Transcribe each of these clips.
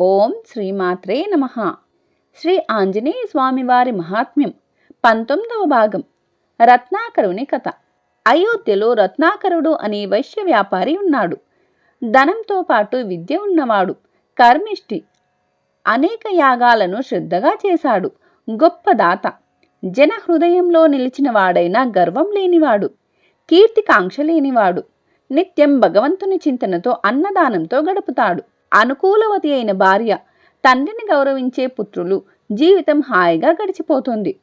ఓం శ్రీమాత్రే నమ. శ్రీ ఆంజనేయ స్వామివారి మహాత్మ్యం పంతొమ్మిదవ భాగం రత్నాకరుని కథ. అయోధ్యలో రత్నాకరుడు అనే వైశ్య వ్యాపారి ఉన్నాడు. ధనంతో పాటు విద్య ఉన్నవాడు కర్మిష్టి అనేక యాగాలను శ్రద్ధగా చేశాడు. గొప్ప దాత. జన హృదయంలో నిలిచిన వాడైన గర్వం లేనివాడు. కీర్తికాంక్ష లేనివాడు. నిత్యం భగవంతుని చింతనతో అన్నదానంతో గడుపుతాడు. అనుకూలవతి అయిన భార్య తండ్రిని గౌరవించే పుత్రులు జీవితం హాయిగా గడిచిపోతుంది.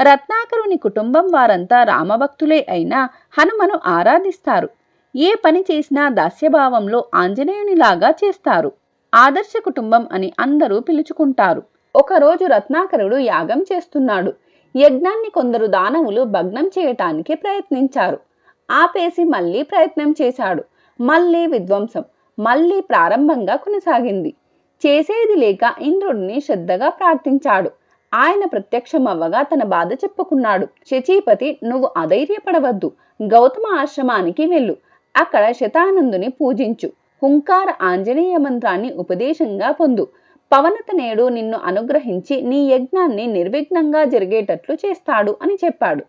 రత్నాకరుని కుటుంబం వారంతా రామభక్తులే అయినా హనుమను ఆరాధిస్తారు. ఏ పని చేసినా దాస్యభావంలో ఆంజనేయునిలాగా చేస్తారు. ఆదర్శ కుటుంబం అని అందరూ పిలుచుకుంటారు. ఒకరోజు రత్నాకరుడు యాగం చేస్తున్నాడు. యజ్ఞాన్ని కొందరు దానవులు భగ్నం చేయటానికి ప్రయత్నించారు. ఆపేసి మళ్ళీ ప్రయత్నం చేశాడు. మళ్ళీ విధ్వంసం. మళ్ళీ ప్రారంభంగా కొనసాగింది. చేసేది లేక ఇంద్రుడిని శ్రద్ధగా ప్రార్థించాడు. ఆయన ప్రత్యక్షమవ్వగా తన బాధ చెప్పుకున్నాడు. శచీపతి నువ్వు అధైర్యపడవద్దు. గౌతమ ఆశ్రమానికి వెళ్ళు. అక్కడ శతానందుని పూజించు. హుంకార ఆంజనేయ మంత్రాన్ని ఉపదేశంగా పొందు. పవనతనేడు నిన్ను అనుగ్రహించి నీ యజ్ఞాన్ని నిర్విఘ్నంగా జరిగేటట్లు చేస్తాడు అని చెప్పాడు.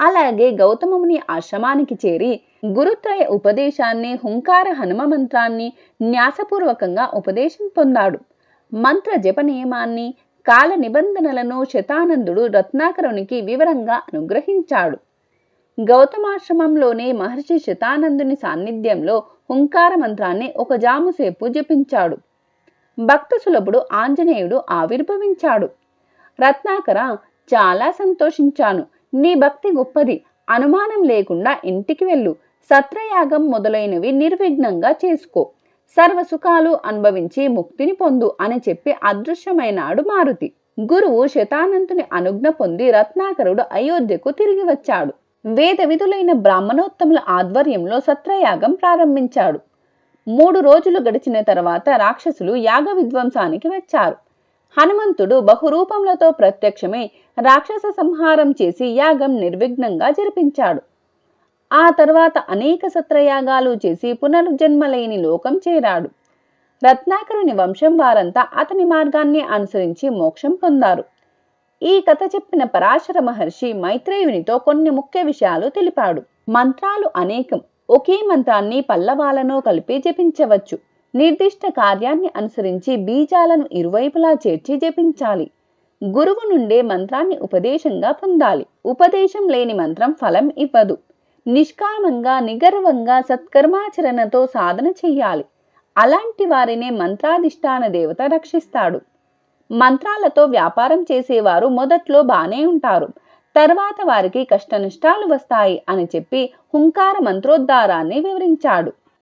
అలాగే గౌతమముని ఆశ్రమానికి చేరి గురుత్రయ ఉపదేశాన్ని హుంకార హనుమ మంత్రాన్ని న్యాసపూర్వకంగా ఉపదేశం పొందాడు. మంత్ర జప నియమాన్ని కాల నిబంధనలను శతానందుడు రత్నాకరునికి వివరంగా అనుగ్రహించాడు. గౌతమాశ్రమంలోనే మహర్షి శతానందుని సాన్నిధ్యంలో హుంకార మంత్రాన్ని ఒక జాముసేపు జపించాడు. భక్త సులభుడు ఆంజనేయుడు ఆవిర్భవించాడు. రత్నాకర చాలా సంతోషించాను. నీ భక్తి గొప్పది. అనుమానం లేకుండా ఇంటికి వెళ్ళు. సత్రయాగం మొదలైనవి నిర్విఘ్నంగా చేసుకో. సర్వసుఖాలు అనుభవించి ముక్తిని పొందు అని చెప్పి అదృశ్యమైనాడు మారుతి. గురువు శతానంతుని అనుజ్ఞ పొంది రత్నాకరుడు అయోధ్యకు తిరిగి వచ్చాడు. వేద విధులైన బ్రాహ్మణోత్తముల ఆధ్వర్యంలో సత్రయాగం ప్రారంభించాడు. మూడు రోజులు గడిచిన తర్వాత రాక్షసులు యాగ విధ్వంసానికి వచ్చారు. హనుమంతుడు బహురూపములతో ప్రత్యక్షమై రాక్షస సంహారం చేసి యాగం నిర్విఘ్నంగా జరిపించాడు. ఆ తర్వాత అనేక సత్రయాగాలు చేసి పునర్జన్మలేని లోకం చేరాడు. రత్నాకరుని వంశం వారంతా అతని మార్గాన్ని అనుసరించి మోక్షం పొందారు. ఈ కథ చెప్పిన పరాశర మహర్షి మైత్రేయునితో కొన్ని ముఖ్య విషయాలు తెలిపాడు. మంత్రాలు అనేకం. ఒకే మంత్రాన్ని పల్లవాలను కలిపి జపించవచ్చు. నిర్దిష్ట కార్యాన్ని అనుసరించి బీజాలను ఇరువైపులా చేర్చి జపించాలి. గురువు నుండే మంత్రాన్ని ఉపదేశంగా పొందాలి. ఉపదేశం లేని మంత్రం ఫలం ఇవ్వదు. నిష్కామంగా నిగర్వంగా సత్కర్మాచరణతో సాధన చెయ్యాలి. అలాంటి వారినే మంత్రాధిష్టాన దేవత రక్షిస్తాడు. మంత్రాలతో వ్యాపారం చేసేవారు మొదట్లో బానే ఉంటారు. తర్వాత వారికి కష్టనష్టాలు వస్తాయి అని చెప్పి హుంకార మంత్రోద్ధారాన్ని వివరించాడు.